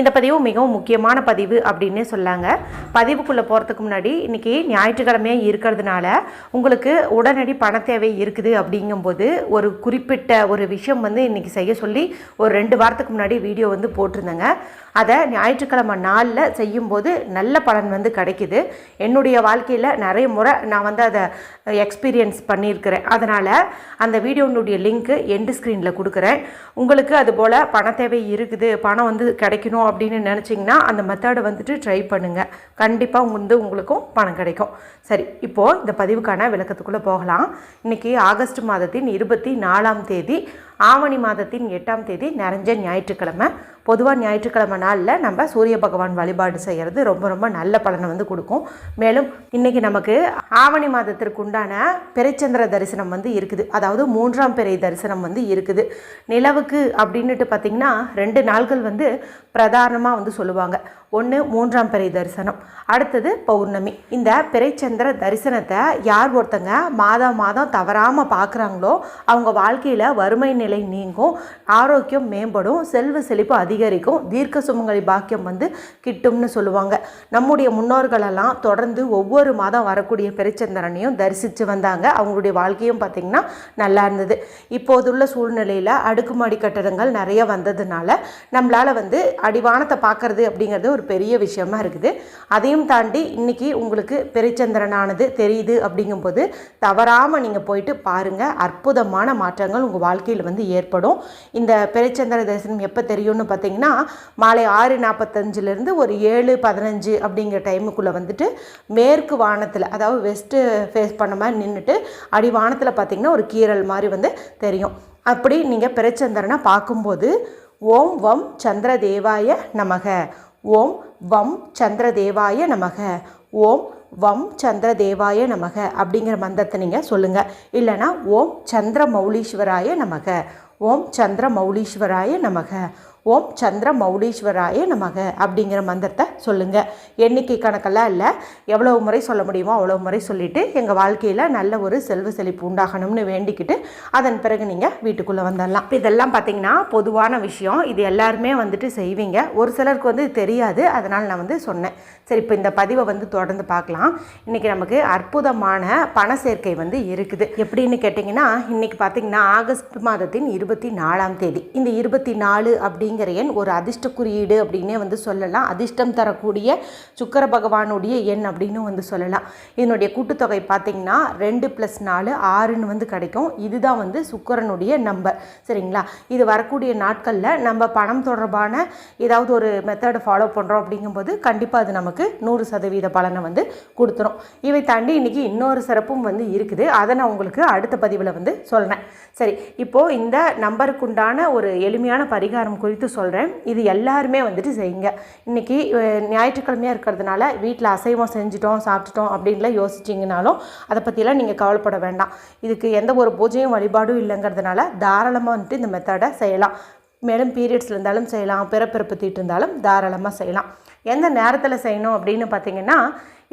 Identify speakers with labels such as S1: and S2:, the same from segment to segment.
S1: இந்த பதிவு மிகவும் முக்கியமான பதிவு அப்படின்னே சொல்லாங்க. பதிவுக்குள்ளே போகிறதுக்கு முன்னாடி இன்றைக்கி ஞாயிற்றுக்கிழமையாக இருக்கிறதுனால உங்களுக்கு உடனடி பண தேவை இருக்குது அப்படிங்கும்போது ஒரு குறிப்பிட்ட ஒரு விஷயம் வந்து இன்றைக்கி செய்ய சொல்லி ஒரு ரெண்டு வாரத்துக்கு முன்னாடி வீடியோ வந்து போட்டிருந்தேங்க. அதை ஞாயிற்றுக்கிழமை நாளில் செய்யும்போது நல்ல பலன் வந்து கிடைக்குது. என்னுடைய வாழ்க்கையில் நிறைய முறை நான் வந்து அதை எக்ஸ்பீரியன்ஸ் பண்ணியிருக்கிறேன். அதனால் அந்த வீடியோனுடைய லிங்க்கு எண்டு ஸ்க்ரீனில் கொடுக்குறேன். உங்களுக்கு அது போல் பண தேவை இருக்குது பணம் வந்து கிடைக்கணும் அப்படின்னு நினச்சிங்கன்னா அந்த மெத்தடை வந்துட்டு ட்ரை பண்ணுங்கள் கண்டிப்பாக வந்து உங்களுக்கும் பணம் கிடைக்கும். சரி இப்போது இந்த பதிவுக்கான விளக்கத்துக்குள்ளே போகலாம். இன்றைக்கி ஆகஸ்ட் மாதத்தின் இருபத்தி நாலாம் தேதி ஆவணி மாதத்தின் எட்டாம் தேதி நிறைஞ்ச ஞாயிற்றுக்கிழமை. பொதுவாக ஞாயிற்றுக்கிழமை நாளில் நம்ம சூரிய பகவான் வழிபாடு செய்கிறது ரொம்ப ரொம்ப நல்ல பலனை வந்து கொடுக்கும். மேலும் இன்றைக்கி நமக்கு ஆவணி மாதத்திற்கு உண்டான பிறைச்சந்திர தரிசனம் வந்து இருக்குது. அதாவது மூன்றாம் பிறை தரிசனம் வந்து இருக்குது. நிலவுக்கு அப்படின்னுட்டு பார்த்திங்கன்னா ரெண்டு நாள்கள் வந்து பிரதானமாக வந்து சொல்லுவாங்க. ஒன்று மூன்றாம் பிறை தரிசனம் அடுத்தது பௌர்ணமி. இந்த பிறைச்சந்திர தரிசனத்தை யார் ஒருத்தங்க மாதம் மாதம் தவறாமல் பார்க்குறாங்களோ அவங்க வாழ்க்கையில் வறுமை நிலை நீங்கும். ஆரோக்கியம் மேம்படும். செல்வ செழிப்பு அதிகரிக்கும். தீர்க்க சுமங்கலி பாக்கியம் வந்து கிட்டும்னு சொல்லுவாங்க. நம்முடைய முன்னோர்களெல்லாம் தொடர்ந்து ஒவ்வொரு மாதம் வரக்கூடிய பெருச்சந்திரனையும் தரிசித்து வந்தாங்க. அவங்களுடைய வாழ்க்கையும் பார்த்திங்கன்னா நல்லா இருந்தது. இப்போதுள்ள சூழ்நிலையில் அடுக்குமாடி கட்டடங்கள் நிறைய வந்ததுனால நம்மளால் வந்து அடிவானத்தை பார்க்குறது அப்படிங்கிறது ஒரு பெரிய விஷயமா இருக்குது. அதையும் தாண்டி இன்றைக்கி உங்களுக்கு பெருச்சந்திரனானது தெரியுது அப்படிங்கும்போது தவறாமல் நீங்கள் போயிட்டு பாருங்கள் அற்புதமான மாற்றங்கள் உங்கள் வாழ்க்கையில் வந்து ஏற்படும். இந்த பெருச்சந்திர தரிசனம் எப்போ தெரியும்னு பார்த்தீங்கன்னா மாலை ஆறு நாற்பத்தஞ்சிலேருந்து ஒரு ஏழு பதினஞ்சு அப்படிங்கிற டைமுக்குள்ளே வந்துட்டு மேற்கு வானத்தில் அதாவது வெஸ்ட்டு ஃபேஸ் பண்ண மாதிரி நின்றுட்டு அடி வானத்தில் பார்த்திங்கன்னா ஒரு கீரல் மாதிரி வந்து தெரியும். அப்படி நீங்கள் பெருச்சந்திரனை பார்க்கும்போது ஓம் வம் சந்திர தேவாய நமக. ஓம் வம் சந்திர தேவாய நமக. ஓம் வம் சந்திர தேவாய நமக அப்படிங்கிற மந்திரத்தை நீங்கள் சொல்லுங்கள் இல்லைனா ஓம் சந்திர மௌலீஸ்வராய நமக. ஓம் சந்திர மௌலீஸ்வராய நமக. ஓம் சந்திர மௌலீஸ்வராய நமக அப்படிங்கிற மந்திரத்தை சொல்லுங்கள் எண்ணிக்கை கணக்கெல்லாம் இல்லை. எவ்வளோ முறை சொல்ல முடியுமோ அவ்வளோ முறை சொல்லிவிட்டு எங்கள் வாழ்க்கையில் நல்ல ஒரு செல்வ செழிப்பு உண்டாகணும்னு வேண்டிக்கிட்டு அதன் பிறகு நீங்கள் வீட்டுக்குள்ளே வந்துடலாம் இதெல்லாம் பார்த்தீங்கன்னா பொதுவான விஷயம். இது எல்லாருமே வந்துட்டு செய்வீங்க. ஒரு சிலருக்கு வந்து தெரியாது. அதனால் நான் வந்து சொன்னேன். சரி இப்போ இந்த பதிவை வந்து தொடர்ந்து பார்க்கலாம். இன்றைக்கி நமக்கு அற்புதமான பண சேர்க்கை வந்து இருக்குது. எப்படின்னு கேட்டிங்கன்னா இன்றைக்கி பார்த்தீங்கன்னா ஆகஸ்ட் மாதத்தின் இருபத்தி நாலாம் தேதி. இந்த இருபத்தி நாலு அப்படிங்கிற எண் ஒரு அதிர்ஷ்ட குறியீடு அப்படின்னே வந்து சொல்லலாம். அதிர்ஷ்டம் தரக்கூடிய சுக்கர பகவானுடைய எண் அப்படின்னு வந்து சொல்லலாம். இதனுடைய கூட்டுத்தொகை பார்த்தீங்கன்னா ரெண்டு ப்ளஸ் நாலு ஆறுன்னு வந்து கிடைக்கும். இதுதான் வந்து சுக்கரனுடைய நம்பர் சரிங்களா? இது வரக்கூடிய நாட்களில் நம்ம பணம் தொடர்பான ஏதாவது ஒரு மெத்தடை ஃபாலோ பண்ணுறோம் அப்படிங்கும்போது கண்டிப்பாக அது நமக்கு நூறு சதவீத பலனை வந்து கொடுத்துரும். இவை தாண்டி இன்றைக்கி இன்னொரு சிறப்பும் வந்து இருக்குது. அதை நான் உங்களுக்கு அடுத்த பதிவில் வந்து சொல்கிறேன் சரி இப்போது இந்த நம்பருக்குண்டான ஒரு எளிமையான பரிகாரம் குறித்து சொல்கிறேன் இது எல்லாருமே வந்துட்டு செய்யுங்க. இன்றைக்கி ஞாயிற்றுக்கிழமையாக இருக்கிறதுனால வீட்டில் அசைவம் செஞ்சுட்டோம் சாப்பிட்டுட்டோம் அப்படின்லாம் யோசிச்சிங்கனாலும் அதை பற்றிலாம் நீங்கள் கவலைப்பட வேண்டாம். இதுக்கு எந்த ஒரு பூஜையும் வழிபாடும் இல்லைங்கிறதுனால தாராளமாக வந்துட்டு இந்த மெத்தடை செய்யலாம். மேலும் பீரியட்ஸில் இருந்தாலும் செய்யலாம். பிறப்பிறப்பு தீட்டு இருந்தாலும் தாராளமாக செய்யலாம். எந்த நேரத்தில் செய்யணும் அப்படின்னு பார்த்தீங்கன்னா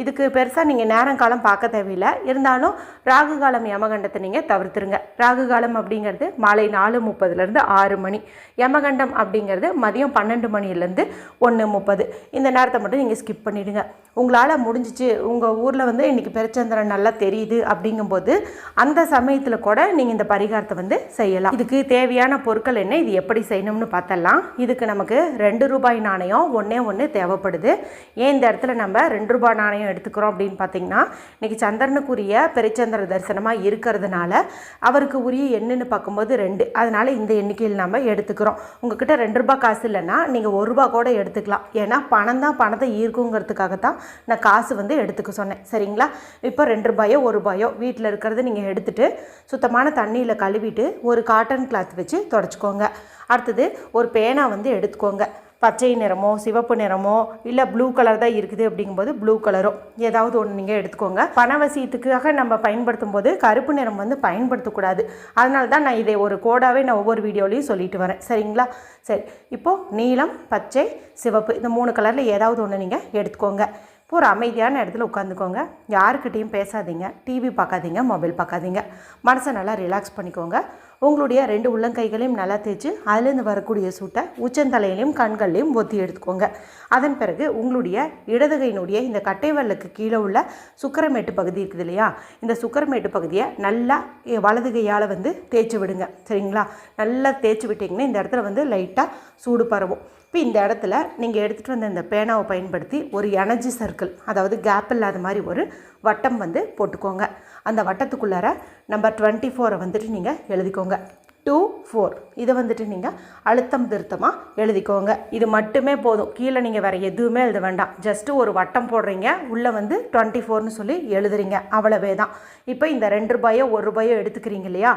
S1: இதுக்கு பெருசாக நீங்கள் நேரம் காலம் பார்க்க தேவையில்லை. இருந்தாலும் ராகு காலம் யமகண்டத்தை நீங்கள் தவிர்த்துருங்க. ராகு காலம் அப்படிங்கிறது மாலை நாலு முப்பதுலேருந்து ஆறு மணி. யமகண்டம் அப்படிங்கிறது மதியம் பன்னெண்டு மணிலேருந்து ஒன்று முப்பது. இந்த நேரத்தை மட்டும் நீங்கள் ஸ்கிப் பண்ணிவிடுங்க உங்களால் முடிஞ்சிச்சு. உங்கள் ஊரில் வந்து இன்றைக்கி பெருச்சந்திரன் நல்லா தெரியுது அப்படிங்கும்போது அந்த சமயத்தில் கூட நீங்கள் இந்த பரிகாரத்தை வந்து செய்யலாம். இதுக்கு தேவையான பொருட்கள் என்ன? இது எப்படி செய்யணும்னு பார்த்தலாம் இதுக்கு நமக்கு ரெண்டு ரூபாய் நாணயம் ஒன்றே ஒன்று தேவைப்படுது. ஏன் இந்த இடத்துல நம்ம ரெண்டு ரூபாய் நாணயம் எடுத்துக்கிறோம் அப்படின்னு பார்த்தீங்கன்னா இன்றைக்கி சந்திரனுக்குரிய பெருச்சந்திர தரிசனமாக இருக்கிறதுனால அவருக்கு உரிய எண்ணுன்னு பார்க்கும்போது ரெண்டு. அதனால் இந்த எண்ணிக்கையில் நம்ம எடுத்துக்கிறோம். உங்ககிட்ட ரெண்டு ரூபாய் காசு இல்லைன்னா நீங்கள் ஒரு ரூபா கூட எடுத்துக்கலாம். ஏன்னா பணம் தான் பணத்தை ஈர்க்குங்கிறதுக்காக தான் நான் காசு வந்து எடுத்துக்க சொன்னேன். சரிங்களா? இப்போ ரெண்டு ரூபாயோ ஒரு ரூபாயோ வீட்டில் இருக்கிறத நீங்கள் எடுத்துகிட்டு சுத்தமான தண்ணியில் கழுவிட்டு ஒரு காட்டன் கிளாத் வச்சு தொடச்சிக்கோங்க. அடுத்தது ஒரு பேனா வந்து எடுத்துக்கோங்க. பச்சை நிறமோ சிவப்பு நிறமோ இல்லை ப்ளூ கலர் தான் இருக்குது அப்படிங்கும்போது ப்ளூ கலரோ ஏதாவது ஒன்று நீங்கள் எடுத்துக்கோங்க. பணவசியத்துக்காக நம்ம பயன்படுத்தும் போது கருப்பு நிறம் வந்து பயன்படுத்தக்கூடாது. அதனால தான் நான் இதை ஒரு கோடாகவே நான் ஒவ்வொரு வீடியோலையும் சொல்லிட்டு வரேன். சரிங்களா? சரி. இப்போது நீலம் பச்சை சிவப்பு இந்த மூணு கலரில் ஏதாவது ஒன்று நீங்கள் எடுத்துக்கோங்க. இப்போ ஒரு அமைதியான இடத்துல உட்காந்துக்கோங்க. யாருக்கிட்டேயும் பேசாதீங்க. டிவி பார்க்காதீங்க மொபைல் பார்க்காதீங்க மனசை நல்லா ரிலாக்ஸ் பண்ணிக்கோங்க. உங்களுடைய ரெண்டு உள்ளங்கைகளையும் நல்லா தேய்ச்சி அதுலேருந்து வரக்கூடிய சூட்டை உச்சந்தலையிலையும் கண்கள்லையும் ஒத்தி எடுத்துக்கோங்க. அதன் பிறகு உங்களுடைய இடதுகையினுடைய இந்த கட்டைவல்லுக்கு கீழே உள்ள சுக்கரமேட்டு பகுதி இருக்குது இல்லையா? இந்த சுக்கரமேட்டு பகுதியை நல்லா வலதுகையால் வலது கையால் வந்து தேய்ச்சி விடுங்க. சரிங்களா? நல்லா தேய்ச்சி விட்டிங்கன்னா இந்த இடத்துல வந்து லைட்டாக சூடு பரவும். இப்போ இந்த இடத்துல நீங்கள் எடுத்துகிட்டு வந்த இந்த பேனாவை பயன்படுத்தி ஒரு எனர்ஜி சர்க்கிள் அதாவது கேப் இல்லாத மாதிரி ஒரு வட்டம் வந்து போட்டுக்கோங்க. அந்த வட்டத்துக்குள்ளார நம்பர் டுவெண்ட்டி ஃபோரை வந்துட்டு நீங்கள் எழுதிக்கோங்க. டூ ஃபோர் இதை வந்துட்டு நீங்கள் அழுத்தம் திருத்தமாக எழுதிக்கோங்க. இது மட்டுமே போதும். கீழே நீங்கள் வேறு எதுவுமே எழுத வேண்டாம். ஜஸ்ட்டு ஒரு வட்டம் போடுறீங்க. உள்ளே வந்து டுவெண்ட்டி ஃபோர்னு சொல்லி எழுதுறீங்க. அவ்வளவே தான் இப்போ இந்த ரெண்டு ரூபாயோ ஒரு ரூபாயோ எடுத்துக்கிறீங்க இல்லையா?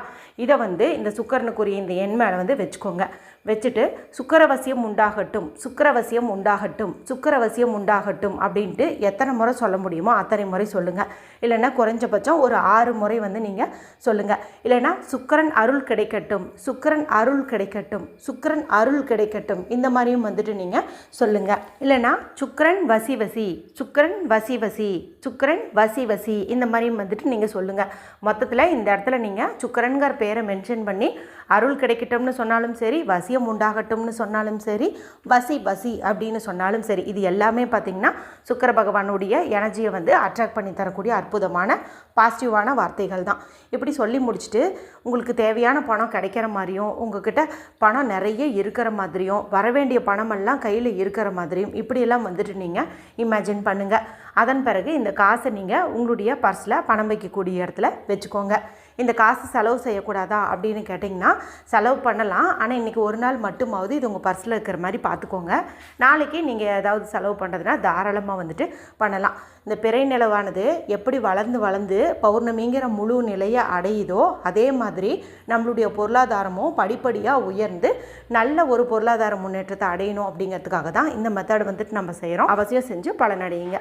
S1: இதை வந்து இந்த சுக்கரனுக்குரிய இந்த எண் மேலே வந்து வச்சுக்கோங்க. வச்சுட்டு சுக்கரவசியம் உண்டாகட்டும் சுக்கரவசியம் உண்டாகட்டும் சுக்கரவசியம் உண்டாகட்டும் அப்படின்ட்டு எத்தனை முறை சொல்ல முடியுமோ அத்தனை முறை சொல்லுங்கள் இல்லைன்னா குறைஞ்சபட்சம் ஒரு ஆறு முறை வந்து நீங்கள் சொல்லுங்கள் இல்லைன்னா சுக்கரன் அருள் கிடைக்கட்டும் சுக்கரன் அருள் கிடைக்கட்டும் சுக்கரன் அருள் கிடைக்கட்டும் இந்த மாதிரியும் வந்துட்டு நீங்கள் சொல்லுங்கள் இல்லைன்னா சுக்கரன் வசி வசி சுக்கரன் வசி வசி சுக்கரன் வசி வசி இந்த மாதிரியும் வந்துட்டு நீங்கள் சொல்லுங்கள் மொத்தத்தில் இந்த இடத்துல நீங்கள் சுக்கிரன்கிற பேரை மென்ஷன் பண்ணி அருள் கிடைக்கட்டும்னு சொன்னாலும் சரி வசி பாக்கியம் உண்டாகட்டும்னு சொன்னாலும் சரி வசி வசி அப்படின்னு சொன்னாலும் சரி இது எல்லாமே பார்த்திங்கன்னா சுக்கர பகவானுடைய எனர்ஜியை வந்து அட்ராக்ட் பண்ணி தரக்கூடிய அற்புதமான பாசிட்டிவான வார்த்தைகள் தான். இப்படி சொல்லி முடிச்சுட்டு உங்களுக்கு தேவையான பணம் கிடைக்கிற மாதிரியும் உங்ககிட்ட பணம் நிறைய இருக்கிற மாதிரியும் வரவேண்டிய பணமெல்லாம் கையில் இருக்கிற மாதிரியும் இப்படியெல்லாம் வந்துட்டு நீங்கள் இமேஜின் பண்ணுங்கள் அதன் பிறகு இந்த காசை நீங்கள் உங்களுடைய பர்ஸில் பணம் வைக்கக்கூடிய இடத்துல வச்சுக்கோங்க. இந்த காசு செலவு செய்யக்கூடாதா அப்படின்னு கேட்டிங்கன்னா செலவு பண்ணலாம். ஆனால் இன்றைக்கி ஒரு நாள் மட்டுமாவது இது உங்கள் பர்ஸில் இருக்கிற மாதிரி பார்த்துக்கோங்க நாளைக்கு நீங்கள் ஏதாவது செலவு பண்ணுறதுனா தாராளமாக வந்துட்டு பண்ணலாம். இந்த பிறை நிலவானது எப்படி வளர்ந்து வளர்ந்து பௌர்ணமிங்கிற முழு நிலையை அடையுதோ அதே மாதிரி நம்மளுடைய பொருளாதாரமும் படிப்படியாக உயர்ந்து நல்ல ஒரு பொருளாதார முன்னேற்றத்தை அடையணும் அப்படிங்கிறதுக்காக தான் இந்த மெத்தட் வந்துட்டு நம்ம செய்கிறோம் அவசியம் செஞ்சு பலனடையுங்க.